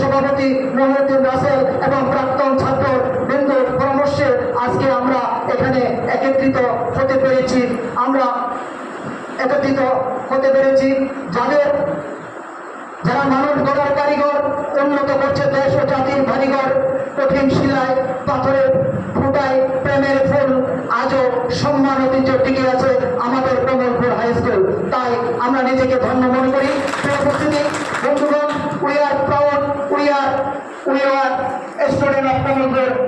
সভাপতি মহিউদ্দিন রাসেল এবং প্রাক্তন ছাত্র বৃন্দর পরামর্শে আজকে আমরা এখানে একত্রিত হতে পেরেছি। আমরা একত্রিত হতে পেরেছি। যাদের যারা মানুষ গড়ার কারিগর, উন্নত করছে দেশ ও জাতির কারিগর কঠিন শিলায়, পাথরের ফুটায়, প্রেমের ফুল আজও সম্মান ঐতিহ্য টিকে আছে আমাদের কমলপুর হাই স্কুল। তাই আমরা নিজেকে ধন্য মনে করি।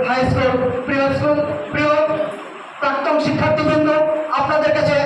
হাই স্কুল প্রিয় স্কুল প্রিয় প্রাক্তন শিক্ষার্থীবৃন্দ আপনাদের কাছে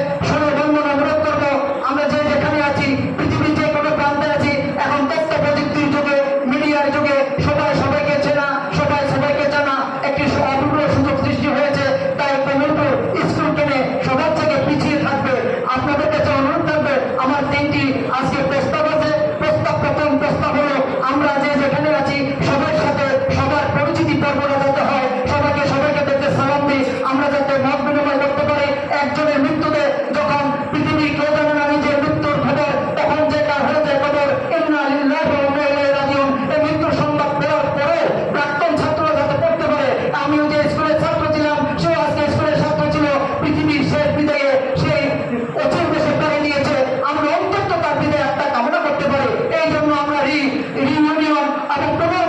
Para